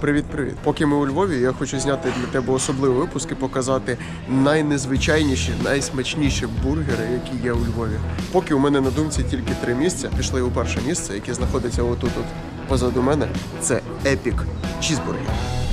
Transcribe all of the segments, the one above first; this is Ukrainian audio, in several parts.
Привіт-привіт. Поки ми у Львові, я хочу зняти для тебе особливий випуск і показати найнезвичайніші, найсмачніші бургери, які є у Львові. Поки у мене на думці тільки три місця. Пішли у перше місце, яке знаходиться отут от позаду мене. Це Епік Cheeseburger.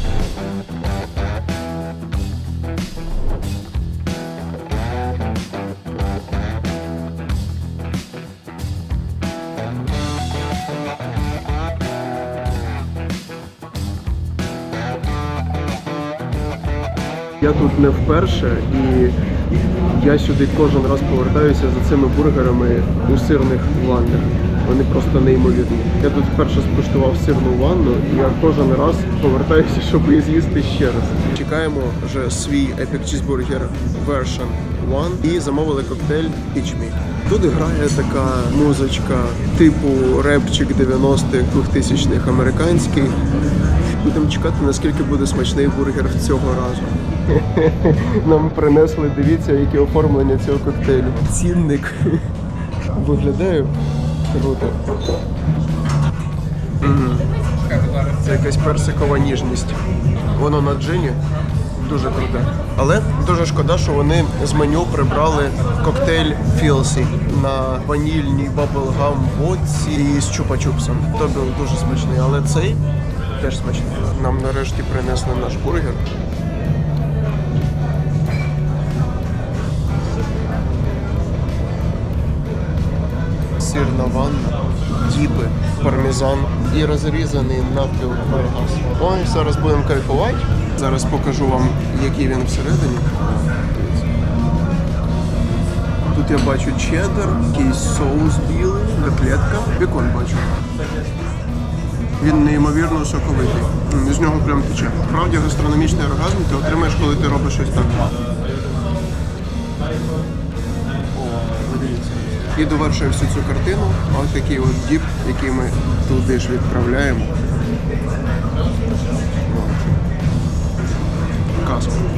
Я тут не вперше і я сюди кожен раз повертаюся за цими бургерами у сирних ваннах. Вони просто неймовірні. Я тут вперше скуштував сирну ванну, і я кожен раз повертаюся, щоб її з'їсти ще раз. Чекаємо вже свій Epic Cheeseburger version 1 і замовили коктейль Peach Me. Тут грає така музичка типу репчик 90-х, 2000-х американський. Будемо чекати, наскільки буде смачний бургер цього разу. Нам принесли, дивіться, яке оформлення цього коктейлю. Цінник виглядає круто. Це якась персикова ніжність. Воно на джині дуже круте. Але дуже шкода, що вони з меню прибрали коктейль Філсі на ванільній баблгам водці і з чупа-чупсом. То був дуже смачний, але цей теж смачний. Нам нарешті принесли наш бургер. Сирна ванна, діпи, пармезан і розрізаний навпіл колбас. Ой, зараз будемо кайфувати. Зараз покажу вам, який він всередині. Тут я бачу чеддер, якийсь соус білий, котлетка, бекон бачу. Він неймовірно соковитий. З нього прям тече. Справді гастрономічний оргазм ти отримаєш, коли ти робиш щось так. І довершує всю цю картину. Ось такий от діп, який ми туди ж відправляємо. От.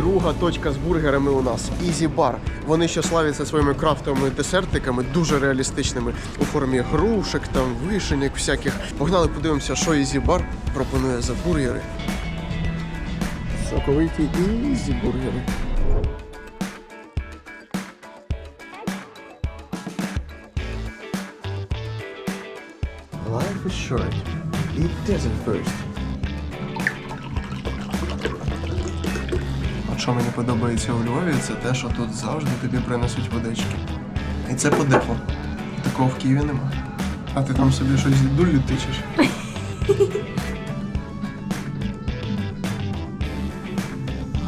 Друга точка з бургерами у нас Easy Bar. Вони ще славяться своїми крафтовими десертиками, дуже реалістичними у формі грушек, там вишеньок всяких. Погнали, подивимося, що Easy Bar пропонує за бургери. Соковиті Easy бургери. Life is short. Eat desert first. Що мені подобається у Львові, це те, що тут завжди тобі принесуть водички. І це по депо. Такого в Києві нема. А ти там собі щось дулю тичеш.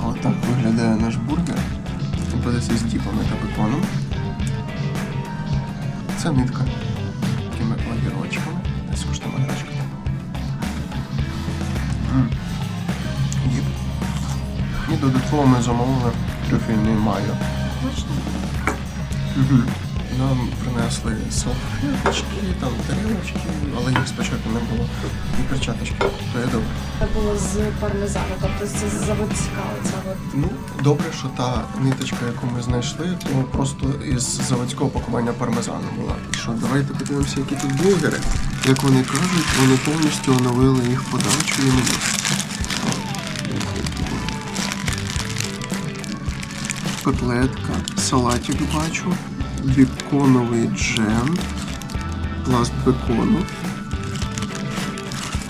Отак виглядає наш бургер. Він подається з діпами та беконом. Це нитка. Додатково ми замовили трюфельний майо. Нам принесли салфеточки, там тарілочки, але їх спочатку не було. І перчаточки. То є добре. Це було з пармезану, тобто це заводська оця от. Ну, добре, що та ниточка, яку ми знайшли, то просто із заводського пакування пармезану була. І що, давайте подивимося, які тут бургери. Як вони кажуть, вони повністю оновили їх подачу і меню. Котлетка, салатик бачу, беконовий джем, пласт бекону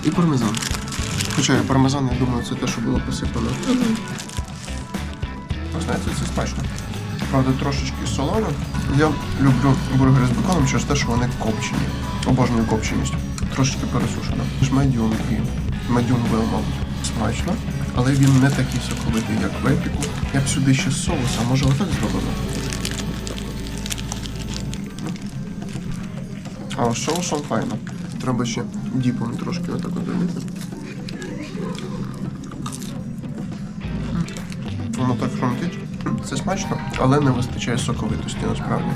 і пармезан. Хоча пармезан, я думаю, це те, що було посипано. Ви знаєте, це смачно. Правда, трошечки солоно. Я люблю бургери з беконом через те, що вони копчені. Обожнюю копченість. Трошечки пересушено. Ж медіум і медіум вел, мабуть, смачно. Але він не такий соковитий, як в епіку. Я б сюди ще соуса, може отак зробимо. А з соусом файно. Треба ще діпом трошки отак от долити. Воно так хрумтить. Це смачно, але не вистачає соковитості насправді.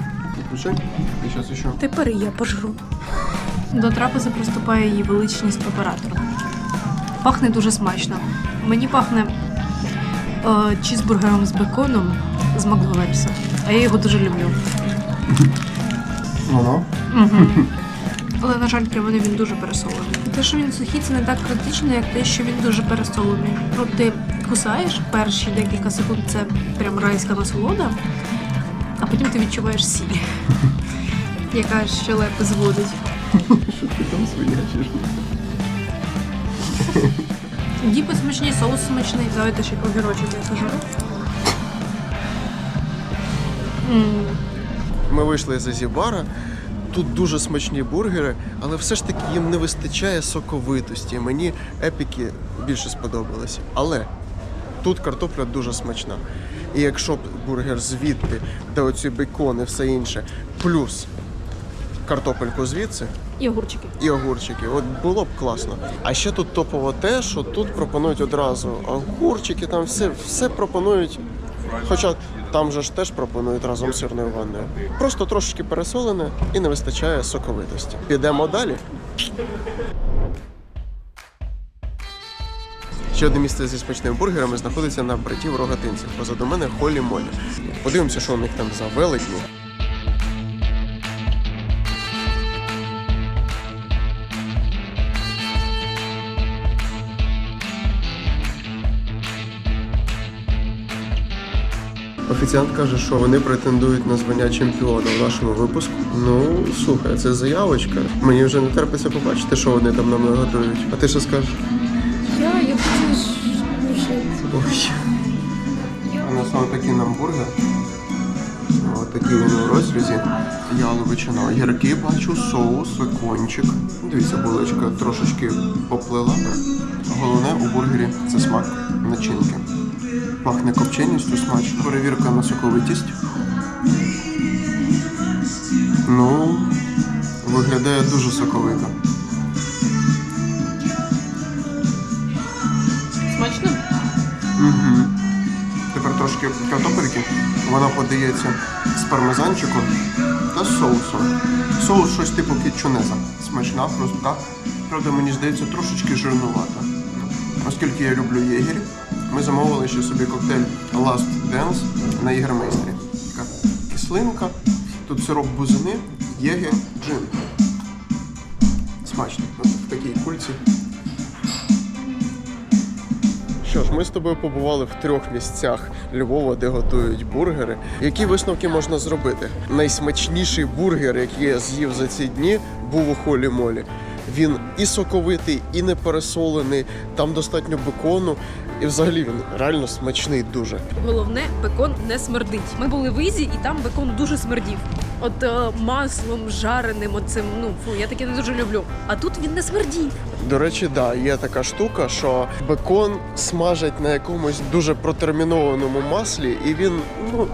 Ще. Тепер я пожру. До трапези приступає її величність оператора. Пахне дуже смачно. Мені пахне е, чізбургером з беконом з Макдональдса. А я його дуже люблю. Воно? Але, на жаль, для мене він дуже пересолений. Те, що він сухий, це не так критично, як те, що він дуже пересолений. От ти кусаєш перші декілька секунд, це прям райська насолода, а потім ти відчуваєш сіль, яка щелепи зводить. Що ти там свинячиш? Діпи смачні, соус смачний. Давайте ще огірочок я сажу. М, Ми вийшли з Азібара. Тут дуже смачні бургери, але все ж таки їм не вистачає соковитості. Мені епіки більше сподобалися. Але тут картопля дуже смачна. І якщо б бургер звідти, де оці бекони, все інше, плюс картопельку звідси І огурчики. і огурчики, от було б класно. А ще тут топово те, що тут пропонують одразу огурчики, там все, все пропонують. Хоча там же ж теж пропонують разом з сирною ванною. Просто трошечки пересолене і не вистачає соковитості. Підемо далі. Ще одне місце зі смачними бургерами знаходиться на братів рогатинців. Позаду мене холі молі. Подивимося, що у них там за великні. Офіціант каже, що вони претендують на звання чемпіона в нашому випуску. Ну, слухай, це заявочка. Мені вже не терпиться побачити, що вони там нам готують. А ти що скажеш? Я, я хочу Ой. А на саме такий нам бургер. Ось такий він у розрізі. Яловичина. Огірки бачу, соус, кончик. Дивіться, булочка трошечки поплила. Головне у бургері це смак начинки. Пахне копченістю смачно. Перевірка на соковитість. Ну, виглядає дуже соковито. Смачно? Угу. Тепер трошки картопельки. Вона подається з пармезанчиком та з соусом. Соус щось типу кетчунеза. Смачна, проста. Правда, мені здається, трошечки жирнувата. Оскільки я люблю єгері, ми замовили ще собі коктейль Last Dance на єгермейстрі. Така кислинка, тут сироп бузини, єгер, джин. Смачно. От в такій кульці. Що ж, ми з тобою побували в трьох місцях Львова, де готують бургери. Які висновки можна зробити? Найсмачніший бургер, який я з'їв за ці дні, був у холі молі. Він і соковитий, і не пересолений. Там достатньо бекону, і взагалі він реально смачний дуже. Головне, бекон не смердить. Ми були в Ізі, і там бекон дуже смердів. От е, маслом жареним, оцим, ну фу, я таке не дуже люблю. А тут він не смердів. До речі, да, є така штука, що бекон смажать на якомусь дуже протермінованому маслі, і він ну.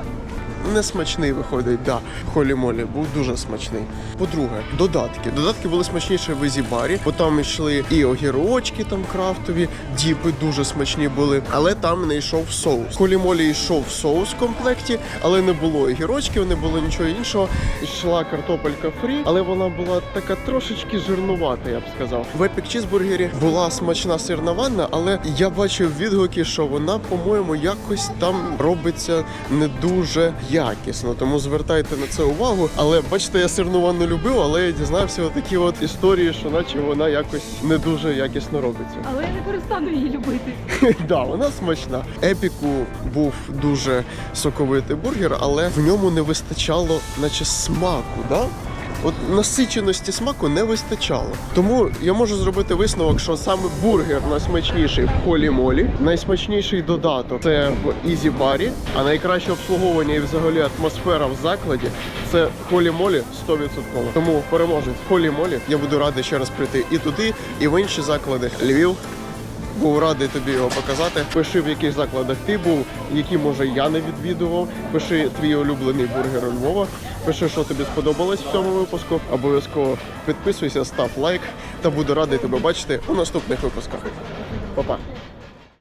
Не смачний виходить, да. Холі молі був дуже смачний. По-друге, додатки. Додатки були смачніші в Ізібарі, бо там йшли і огірочки там крафтові, діпи дуже смачні були, але там не йшов соус. Холі молі йшов соус в комплекті, але не було огірочків, не було нічого іншого. Йшла картопелька фрі, але вона була така трошечки жирнувата, я б сказав. В епік чізбургері була смачна сирна ванна, але я бачив відгуки, що вона, по-моєму, якось там робиться не дуже якісно. Тому звертайте на це увагу. Але бачите, я сирну ванну любив, але я дізнався такі от історії, що наче вона якось не дуже якісно робиться. Але я не перестану її любити. Да, вона смачна. Епіку був дуже соковитий бургер, але в ньому не вистачало, наче смаку, да? От насиченості смаку не вистачало. Тому я можу зробити висновок, що саме бургер найсмачніший в холі молі, найсмачніший додаток це в Ізі Барі, а найкраще обслуговування і взагалі атмосфера в закладі це холі молі 100%. Тому переможець холі молі. Я буду радий ще раз прийти і туди, і в інші заклади. Львів. Був радий тобі його показати. Пиши, в яких закладах ти був, які може я не відвідував. Пиши твій улюблений бургер у Львова. Пиши, що тобі сподобалось в цьому випуску. Обов'язково підписуйся, став лайк та буду радий тебе бачити у наступних випусках. Па-па!